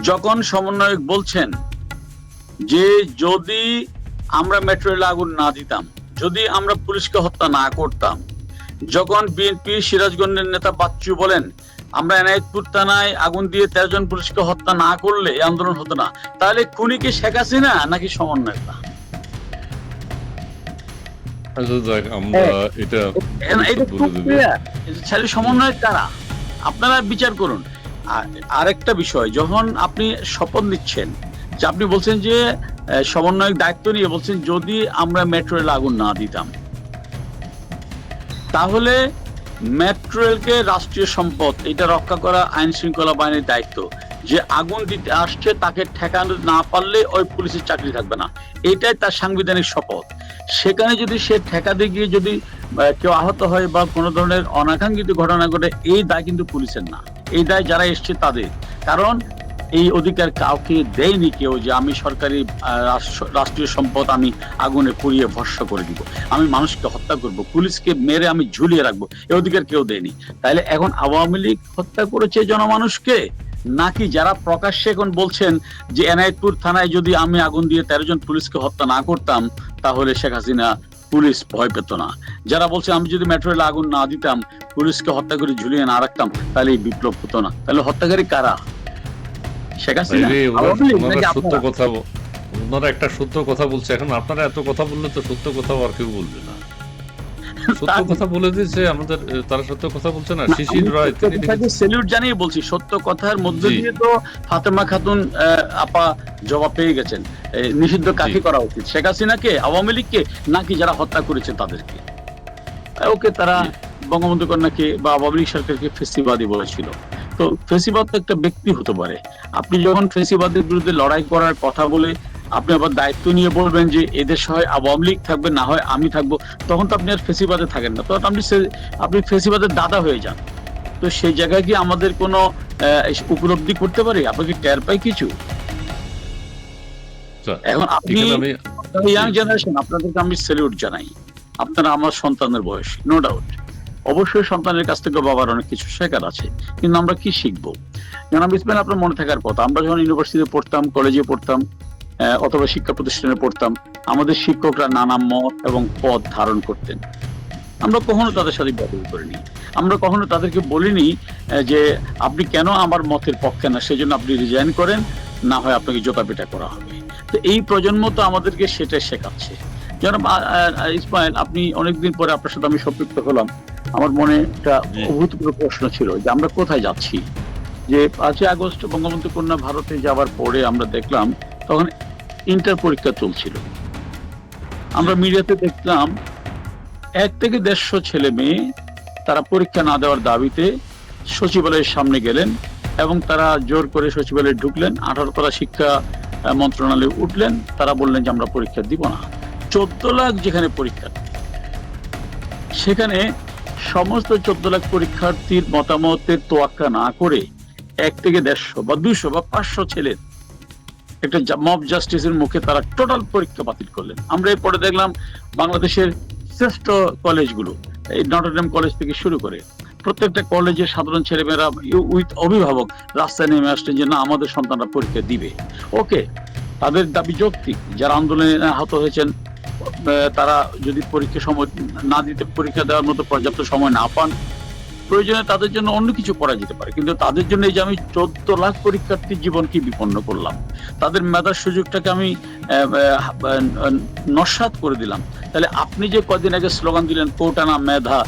যখন সমন্বয়ক বলছেন যে যদি আমরা মেট্রো রেলে আগুন না দিতাম যদি আমরা পুলিশকে হত্যা না করতাম যখন বিএনপি সিরাজগঞ্জের নেতা বাচ্চু বলেন আমরা এনায়েতপুর থানায় আগুন দিয়ে তেরো জন পুলিশকে হত্যা না করলে এই আন্দোলন হতো না তাহলে খুনি কি শেখ হাসিনা নাকি সমন্বয়করা আচ্ছা যাক আমরা এটা সমন্বয় কারা আপনারা বিচার করুন আরেকটা বিষয়, যখন আপনি শপথ নিচ্ছেন, যে আপনি বলছেন যে সমন্বয়ক দায়িত্ব নিয়ে বলছেন যদি আমরা মেট্রো রেল আগুন না দিতাম। তাহলে মেট্রো রেলকে রাষ্ট্রীয় সম্পদ, এটা রক্ষা করা আইন শৃঙ্খলা বাহিনীর দায়িত্ব। যে আগুন দিতে আসছে, তাকে ঠেকানো না পারলে ওই পুলিশের চাকরি থাকবে না। এটাই তার সাংবিধানিক শপথ। সেখানে যদি সে ঠেকাতে গিয়ে যদি কেউ আহত হয় বা কোনো ধরনের অনাকাঙ্ক্ষিত ঘটনা ঘটে, এই দায় কিন্তু পুলিশের না। এই দায় যারা এসছে তাদের। কারণ এই অধিকার কাউকে দেয়নি কেউ যে আমি সরকারি রাষ্ট্রীয় সম্পদ আমি আগুনে পুড়িয়ে ভস্য করে দিব। আমি মানুষকে হত্যা করব, পুলিশকে মেরে আমি ঝুলিয়ে রাখব এই অধিকার কেউ দেয়নি। তাইলে এখন আওয়ামী লীগ হত্যা করেছে জনমানুষকে? নাকি যারা প্রকাশ্যে এখন বলছেন যে এনায়েতপুর থানায় যদি আমি আগুন দিয়ে তেরো জন পুলিশকে হত্যা না করতাম, তাহলে শেখ হাসিনা পুলিশ ভয় পেত না। যারা বলছে আমি যদি মেট্রো রেলে আগুন না দিতাম পুলিশকে হত্যা করে ঝুলিয়ে না রাখতাম তাহলে এই বিপ্লব হতো না। তাহলে হত্যাকারী কারা? শেখ হাসিনা? সত্য কথা ওনারা একটা সত্য কথা বলছে। এখন আপনারা এত কথা বললে তো সত্য কথা আর কেউ বলবে না। সত্য কথা বলে দিয়েছে আমাদের তারা সত্য কথা বলছে না। শিশির রায় তিনি জানিয়ে বলছি সত্য কথার মধ্য। দিয়ে তো ফাতেমা খাতুন আপা জবাব পেয়ে গেছেন। নিষিদ্ধ কাকে করা উচিত? শেখ হাসিনাকে আওয়ামী লীগকে নাকি যারা হত্যা করেছে তাদেরকে? ওকে তারা। বঙ্গবন্ধু কন্যাকে বা আওয়ামী লীগ সরকারকে ফেসিবাদী বলেছিল। তো ফেসিবাদ তো একটা ব্যক্তি হতে পারে। আপনি যখন ফেসিবাদের বিরুদ্ধে লড়াই করার কথা বলে আপনি আবার দায়িত্ব নিয়ে বলবেন যে এদের সহায় আওয়ামী লীগ থাকবে না হয় আমি থাকব তখন তো আপনি আর ফেসিবাদে থাকেন না। তখন আপনি আপনি ফেসিবাদের দাদা হয়ে যান। তো সেই জায়গায় কি আমাদের কোনো উপলব্ধি করতে পারি? আপনাকে টের পাই কিছু? এখন আপনি ইয়াং জেনারেশন আপনাদেরকে আমি স্যালিউট জানাই। আপনারা আমার সন্তানের বয়স নো ডাউট অবশ্যই সন্তানের কাছ থেকে বাবার অনেক কিছু শেখার আছে কিন্তু আমরা কি শিখব? আমি ইসমাইল আপনার মনে থাকার কথা। আমরা যখন ইউনিভার্সিটিতে পড়তাম কলেজে পড়তাম অথবা শিক্ষা প্রতিষ্ঠানে পড়তাম আমাদের শিক্ষকরা নানা মত এবং পদ ধারণ করতেন। আমরা কখনো তাদের সাথে ব্যবহার করিনি। আমরা কখনো তাদেরকে বলিনি যে আপনি কেন আমার মতের পক্ষে না সেজন্য আপনি রিজাইন করেন না হয় আপনাকে জোতা পেটা করা হবে। তো এই প্রজন্ম তো আমাদেরকে সেটাই শেখাচ্ছে। যেন ইসমাইল আপনি অনেকদিন পরে আপনার সাথে আমি সম্পৃক্ত হলাম। আমার মনে একটা অভূতপূর্ব প্রশ্ন ছিল যে আমরা কোথায় যাচ্ছি? যে পাঁচই আগস্ট বঙ্গবন্ধু কন্যা ভারতে যাওয়ার পরে আমরা দেখলাম তখন ইন্টার পরীক্ষা চলছিল। আমরা মিডিয়াতে দেখলাম, এক থেকে দেড়শো ছেলে মেয়ে তারা পরীক্ষা না দেওয়ার দাবিতে সচিবালয়ের সামনে গেলেন এবং তারা জোর করে সচিবালয়ে ঢুকলেন, আঠারো তলা শিক্ষা মন্ত্রণালয়ে উঠলেন। তারা বললেন যে আমরা পরীক্ষা দিব না। চোদ্দ লাখ যেখানে পরীক্ষা, সেখানে সমস্ত চোদ্দ লাখ পরীক্ষার্থীর মতামতের তোয়াক্কা না করে এক থেকে দেড়শো বা দুইশো বা পাঁচশো ছেলের একটা মব জাস্টিসের মুখে তারা টোটাল পরীক্ষা বাতিল করলেন। আমরা এরপরে দেখলাম বাংলাদেশের শ্রেষ্ঠ কলেজগুলো, এই নটরডেম কলেজ থেকে শুরু করে প্রত্যেকটা কলেজের সাধারণ ছেলেমেয়েরা উইথ অভিভাবক রাস্তায় নেমে আসছেন যে, না, আমাদের সন্তানরা পরীক্ষা দিবে। ওকে, তাদের দাবি যৌক্তিক। যারা আন্দোলনে আহত হয়েছেন তারা যদি পরীক্ষা সময় না দিতে, পরীক্ষা দেওয়ার মতো পর্যাপ্ত সময় না পান প্রয়োজনে তাদের জন্য অন্য কিছু করা যেতে পারে। কিন্তু তাদের জন্য এই যে আমি চোদ্দ লাখ পরীক্ষার্থীর জীবনকে বিপন্ন করলাম, তাদের মেধার সুযোগটাকে আমি নস্বাত করে দিলাম। তাহলে আপনি যে কদিন আগে স্লোগান দিলেন কোটানা মেধা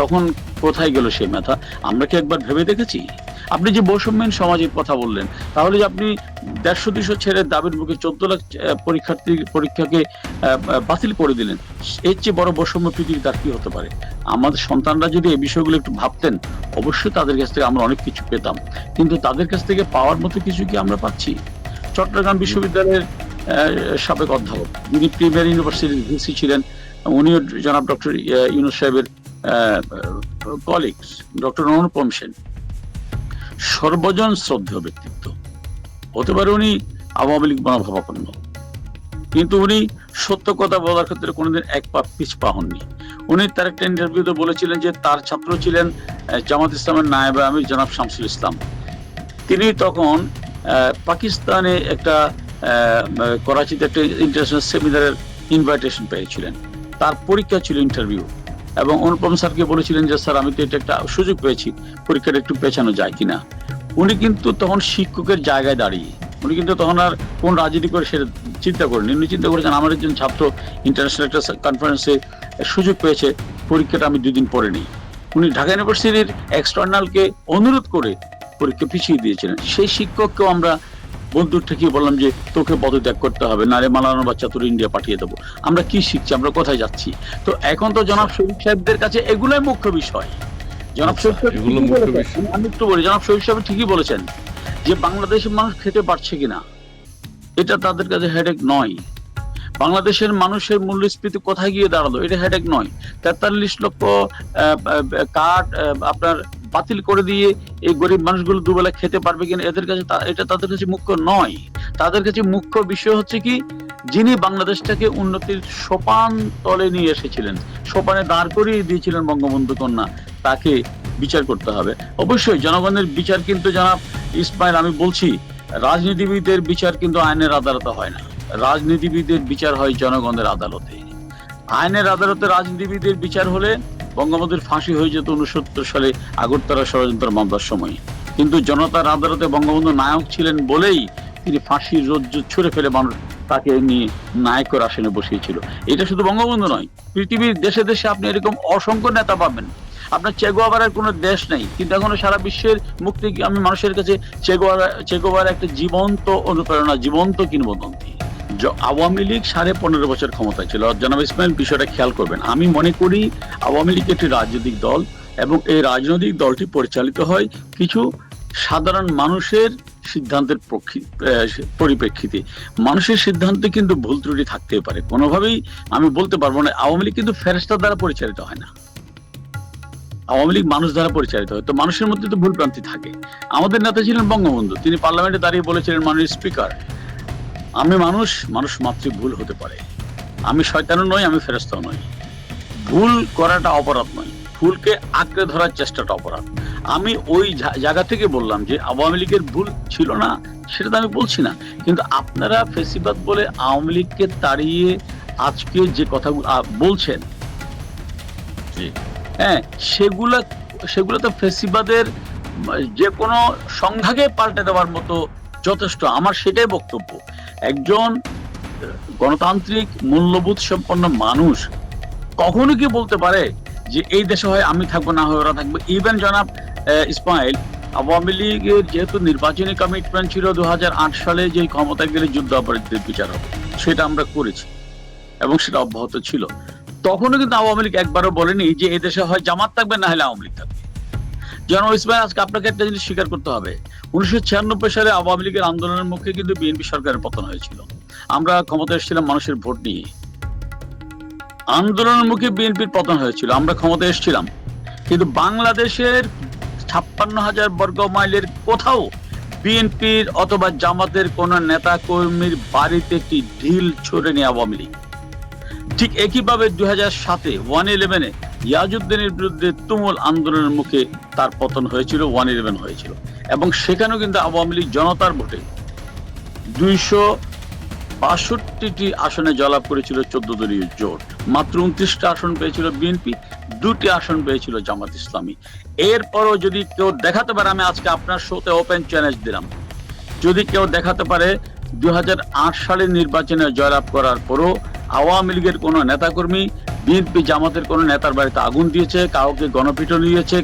তখন কোথায় গেল সেই মেধা? আমরা কি একবার ভেবে দেখেছি? আপনি যে বৈষম্যহীন সমাজের কথা বললেন, তাহলে যে আপনি দেড়শো দুশো ছেড়ে দাবির বুকে চোদ্দ লাখ পরীক্ষার্থী, পরীক্ষাকে বাতিল করে দিলেন, এর চেয়ে বড় বৈষম্য পৃথিবী তার কি হতে পারে? আমাদের সন্তানরা যদি এই বিষয়গুলো একটু ভাবতেন, অবশ্যই তাদের কাছ থেকে আমরা অনেক কিছু পেতাম। কিন্তু তাদের কাছ থেকে পাওয়ার মতো কিছু কি আমরা পাচ্ছি? চট্টগ্রাম বিশ্ববিদ্যালয়ের সাবেক অধ্যাপক, যিনি প্রিমিয়ার ইউনিভার্সিটির ভিসি ছিলেন, উনিও জনাব ডক্টর ইউনুস সাহেবের কলিগস ডক্টর অনুপম সেন। সর্বজন শ্রদ্ধেয় ব্যক্তিত্ব। হতে পারে উনি আওয়ামী লীগ মনোভাবাপন্ন কিন্তু উনি সত্য কথা বলার ক্ষেত্রে কোনোদিন এক পা পিছ পা হননি। উনি তার একটা ইন্টারভিউতে বলেছিলেন যে তার ছাত্র ছিলেন জামাত ইসলামের নায়েব আমির জনাব শামসুল ইসলাম। তিনি তখন পাকিস্তানে একটা করাচিতে একটা ইন্টারন্যাশনাল সেমিনারের ইনভাইটেশন পেয়েছিলেন। তার পরীক্ষা ছিল ইন্টারভিউ এবং অনুপম স্যারকে বলেছিলেন যে, স্যার, আমি তো এটা একটা সুযোগ পেয়েছি পরীক্ষাটা একটু পেছানো যায় কিনা? উনি কিন্তু তখন শিক্ষকের জায়গায় দাঁড়িয়ে, উনি কিন্তু তখন আর কোন রাজনীতি করে সেটা চিন্তা করেনি উনি চিন্তা করেছেন, আমার একজন ছাত্র ইন্টারন্যাশনাল একটা কনফারেন্সে সুযোগ পেয়েছে, পরীক্ষাটা আমি দুদিন পরে নিই। উনি ঢাকা ইউনিভার্সিটির এক্সটার্নালকে অনুরোধ করে পরীক্ষা পিছিয়ে দিয়েছিলেন। সেই শিক্ষককেও আমরা বন্ধুর ঠেকিয়ে বললাম যে তোকে পদত্যাগ করতে হবে নারে মালানোর বাচ্চা তোর ইন্ডিয়া পাঠিয়ে দেবো। আমরা কি শিখছি? আমরা কোথায় যাচ্ছি? তো এখন তো জনাব শরীফ সাহেবদের কাছে এগুলোই মুখ্য বিষয়। জনাব শরীফ ঠিকই। আমি একটু বলি জনাব শরীফ সাহেব ঠিকই বলেছেন যে বাংলাদেশের মানুষ খেতে পারছে কিনা এটা তাদের কাছে হেডেক নয়। বাংলাদেশের মানুষের মূল্যস্ফীতি কোথায় গিয়ে দাঁড়াল এটা হেডেক নয়। তেতাল্লিশ লক্ষ কার্ড আপনার বাতিল করে দিয়ে এই গরিব মানুষগুলো দুবেলা খেতে পারবে কিনা, এদের কাছে এটা তাদের কাছে মুখ্য নয়। তাদের কাছে মুখ্য বিষয় হচ্ছে কি, যিনি বাংলাদেশটাকে উন্নতির সোপান তলে নিয়ে এসেছিলেন, সোপানে দাঁড় করিয়ে দিয়েছিলেন বঙ্গবন্ধু কন্যা, তাকে বিচার করতে হবে। অবশ্যই জনগণের বিচার কিন্তু জনাব ইসমাইল, আমি বলছি রাজনীতিবিদদের বিচার কিন্তু আইনের আদালতে হয় না। রাজনীতিবিদদের বিচার হয় জনগণের আদালতে। আইনের আদালতে রাজনীতিবিদদের বিচার হলে বঙ্গবন্ধুর ফাঁসি হয়ে যেত উনসত্তর সালে আগরতলা ষড়যন্ত্র মামলার সময়। কিন্তু জনতার আদালতে বঙ্গবন্ধু নায়ক ছিলেন বলেই তিনি ফাঁসির রজ্জু ছুড়ে ফেলে মানুষ তাকে নিয়ে নায়কের আসনে বসিয়েছিল। এটা শুধু বঙ্গবন্ধু নয়, পৃথিবীর দেশে দেশে আপনি এরকম অসংখ্য নেতা পাবেন। আপনার চেগোয়াবার কোনো দেশ নেই, কিন্তু এখনও সারা বিশ্বের মুক্তি আমি মানুষের কাছে চেগোয়ারা চেগোয়ার একটা জীবন্ত অনুপ্রেরণা, জীবন্ত কিংবদন্তি? আওয়ামী লীগ সাড়ে পনেরো বছর ক্ষমতায় ছিল। জনাব ইসমাইল, বিষয়টা খেয়াল করবেন। আমি মনে করি আওয়ামী লীগ একটি রাজনৈতিক দল এবং এই রাজনৈতিক দলটি পরিচালিত হয় কিছু সাধারণ মানুষের সিদ্ধান্তের পরিপ্রেক্ষিতে। মানুষের সিদ্ধান্তে কিন্তু ভুল ত্রুটি থাকতেই পারে। কোনোভাবেই আমি বলতে পারব না, আওয়ামী লীগ কিন্তু ফেরেস্তার দ্বারা পরিচালিত হয় না। আওয়ামী লীগ মানুষ দ্বারা পরিচালিত হয়। তো মানুষের মধ্যে তো ভুল প্রান্তি থাকে। আমাদের নেতা ছিলেন বঙ্গবন্ধু। তিনি পার্লামেন্টে দাঁড়িয়ে বলেছিলেন, মাননীয় স্পিকার আমি মানুষ মানুষ মাতৃ ভুল হতে পারে। আমি শয়তানও নই আমি ফেরস্তাও নই। ভুল করাটা অপরাধ নয়। ভুলকে আঁকড়ে ধরার চেষ্টাটা অপরাধ। আমি ওই জায়গা থেকে বললাম যে আওয়ামী লীগের ভুল ছিল না সেটা তো আমি বলছি না। কিন্তু আপনারা ফেসিবাদ বলে আওয়ামী লীগকে তাড়িয়ে আজকে যে কথাগুলো বলছেন হ্যাঁ সেগুলা সেগুলো তো ফেসিবাদের যে কোনো সংঘাকে পাল্টে দেওয়ার মতো যথেষ্ট। আমার সেটাই বক্তব্য। একজন গণতান্ত্রিক, মূল্যবোধ সম্পন্ন মানুষ কখনো কি বলতে পারে যে এই দেশে হয় আমি থাকব, না হয় ওরা থাকবে? ইভেন জনাব ইসমাইল, আওয়ামী লীগের যেহেতু নির্বাচনী কমিটমেন্ট ছিল দু হাজার আট সালে যে ক্ষমতায় গেলে যুদ্ধ অপরাধীদের বিচার হবে, সেটা আমরা করেছি এবং সেটা অব্যাহত ছিল। তখনও কিন্তু আওয়ামী লীগ একবারও বলেনি যে এই দেশে হয় জামাত থাকবে, না হলে আওয়ামী লীগ থাকবে। জন ইসমাইল আজকে আপনাকে একটা জিনিস স্বীকার করতে হবে। উনিশশো ছিয়ানব্বই সালে আওয়ামী লীগের আন্দোলনের মুখে কিন্তু বিএনপি সরকারের পতন হয়েছিল। আমরা ক্ষমতা এসেছিলাম মানুষের ভোট নিয়ে। আন্দোলনের মুখে বিএনপির পতন হয়েছিল, আমরা ক্ষমতা এসেছিলাম। কিন্তু বাংলাদেশের ছাপ্পান্ন হাজার বর্গ মাইলের কোথাও বিএনপির অথবা জামাতের কোন নেতা কর্মীর বাড়িতে একটি ঢিল ছড়ে নিয়ে আওয়ামী লীগ। ঠিক একইভাবে দুই হাজার সাতে ওয়ান ইলেভেনে ইয়াজুদ্দিনের বিরুদ্ধে তুমুল আন্দোলনের মুখে তার পতন হয়েছিল ওয়ান ইলেভেন হয়েছিল। এবং সেখানেও কিন্তু আওয়ামী লীগ জনতার ভোটে দুইশো বাষট্টিটি আসনে জয়লাভ করেছিল চোদ্দ দলীয় জোট। মাত্র উনত্রিশটা আসন পেয়েছিল বিএনপি, দুটি আসন পেয়েছিল জামাত ইসলামী। এরপরও যদি কেউ দেখাতে পারে, আমি আজকে আপনার শোতে ওপেন চ্যালেঞ্জ দিলাম। যদি কেউ দেখাতে পারে আট সালের নির্বাচনে জয়লাভ করার পরও আওয়ামী লীগের কোনো নেতাকর্মী বিএনপি জামাতের কোনো নেতার বাড়িতে আগুন দিয়েছে কাউকে গণপিটন দিয়েছে